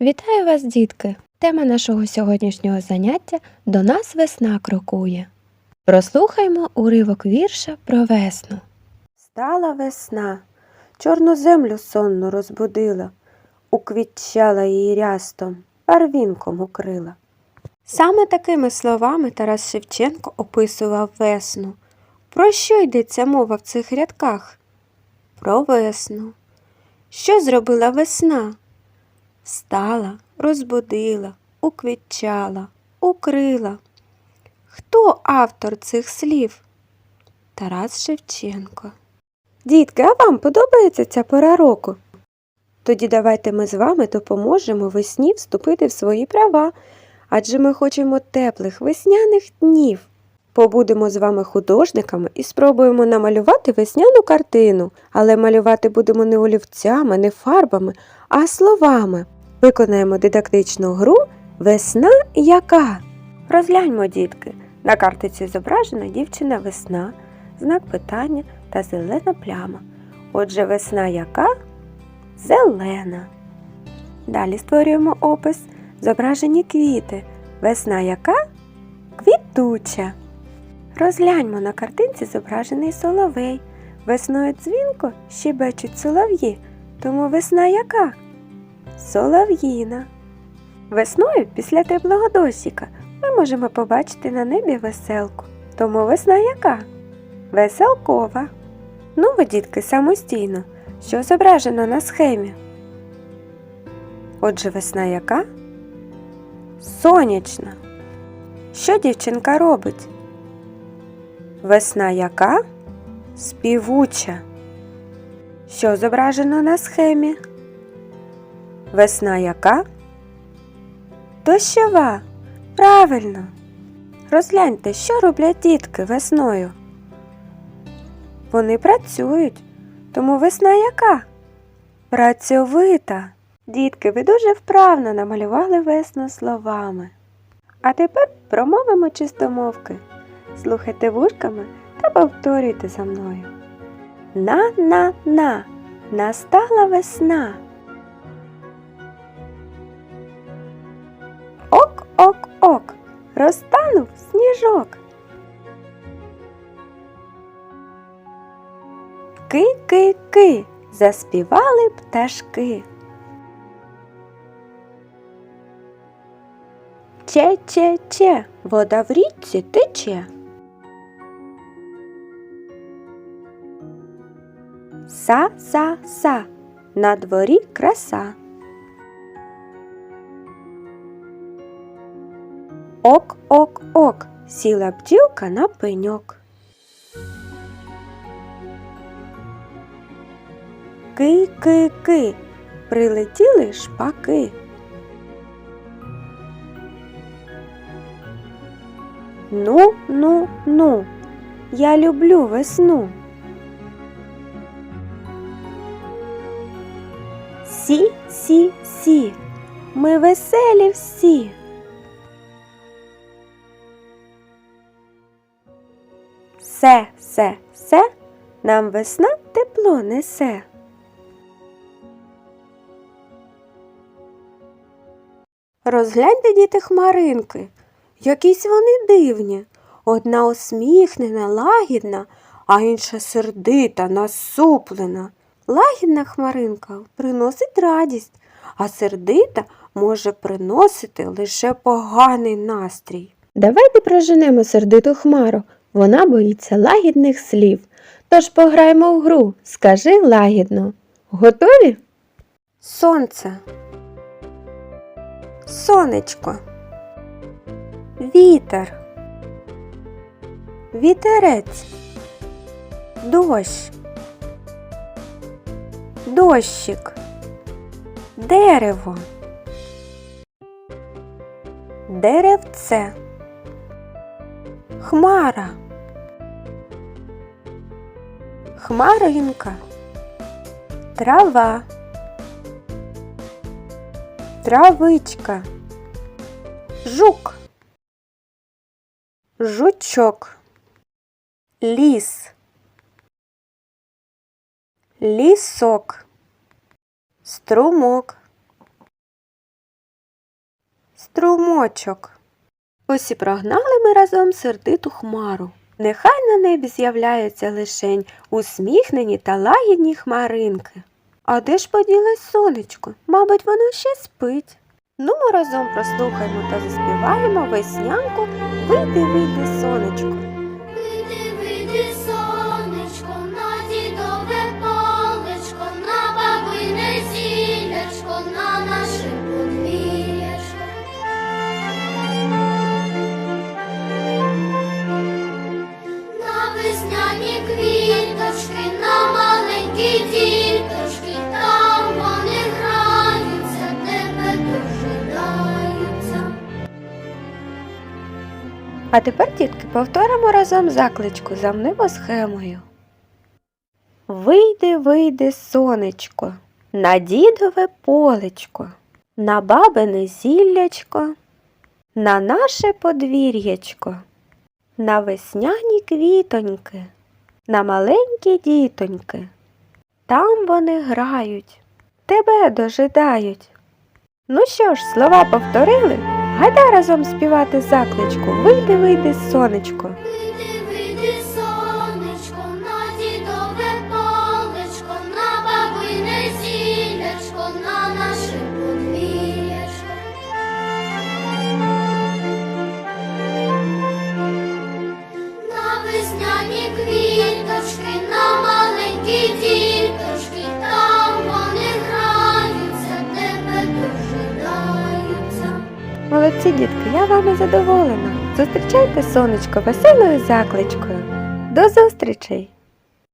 Вітаю вас, дітки! Тема нашого сьогоднішнього заняття до нас весна крокує. Прослухаймо уривок вірша про весну. Стала весна, чорну землю сонну розбудила, уквітчала її рястом, барвінком укрила. Саме такими словами Тарас Шевченко описував весну. Про що йдеться мова в цих рядках? Про весну. Що зробила весна? Встала, розбудила, уквітчала, укрила. Хто автор цих слів? Тарас Шевченко. Дітки, а вам подобається ця пора року? Тоді давайте ми з вами допоможемо весні вступити в свої права, адже ми хочемо теплих весняних днів. Побудемо з вами художниками і спробуємо намалювати весняну картину, але малювати будемо не олівцями, не фарбами, а словами. Виконаємо дидактичну гру Весна яка. Розгляньмо, дітки. На картиці зображена дівчина весна, знак питання та зелена пляма. Отже, весна яка? Зелена. Далі створюємо опис. Зображені квіти. Весна яка? Квітуча. Розгляньмо на картинці зображений соловей. Весною дзвінко щебечуть солов'ї, тому весна яка? Солов'їна. Весною після теплого дощика ми можемо побачити на небі веселку. Тому весна яка? Веселкова. Ну, ви, дітки, самостійно, що зображено на схемі. Отже, весна яка? Сонячна. Що дівчинка робить? Весна яка? Співуча. Що зображено на схемі? Весна яка? Дощова. Правильно. Розгляньте, що роблять дітки весною. Вони працюють. Тому весна яка? Працьовита. Дітки, ви дуже вправно намалювали весну словами. А тепер промовимо чистомовки. Слухайте вушками та повторюйте за мною. На-на-на. Настала весна. Сніжок. Ки-ки-ки. Заспівали пташки. Че-че-че, вода в річці тече. Са-са-са, на дворі краса. Ок-ок-ок, сіла бджілка на пеньок. Ки-ки-ки, прилетіли шпаки. Ну, ну, ну, я люблю весну. Сі, сі, сі, ми веселі всі. Се, се, се, нам весна тепло несе. Розгляньте, діти, хмаринки. Якісь вони дивні. Одна усміхнена, лагідна, а інша сердита, насуплена. Лагідна хмаринка приносить радість, а сердита може приносити лише поганий настрій. Давайте проженемо сердиту хмару. Вона боїться лагідних слів. Тож пограємо в гру. Скажи лагідно. Готові? Сонце. Сонечко. Вітер. Вітерець. Дощ. Дощик. Дерево. Деревце. Хмара. Хмаринка. Трава. Травичка. Жук. Жучок. Ліс. Лісок. Струмок. струмочок. Усі прогнали ми разом сердиту хмару. Нехай на небі з'являються лишень усміхнені та лагідні хмаринки. А де ж поділось сонечко? Мабуть, воно ще спить. Ну, ми разом прослухаємо та заспіваємо веснянку Вийди, вийди, сонечко. Вийди, вийди, сонечко, весняні квіточки, на маленькі діточки, там вони граються, тебе дожидаються. А тепер, дітки, повторимо разом закличку за мною схемою. Вийди, вийди, сонечко, на дідове полечко, на бабине зіллячко, на наше подвір'ячко, на весняні квітоньки, на маленькі дітоньки. Там вони грають, тебе дожидають. Ну що ж, слова повторили? Гайда разом співати закличку Вийди, вийди, сонечко. Молодці, дітки, я вами задоволена. Зустрічайте сонечко веселою закличкою. До зустрічей!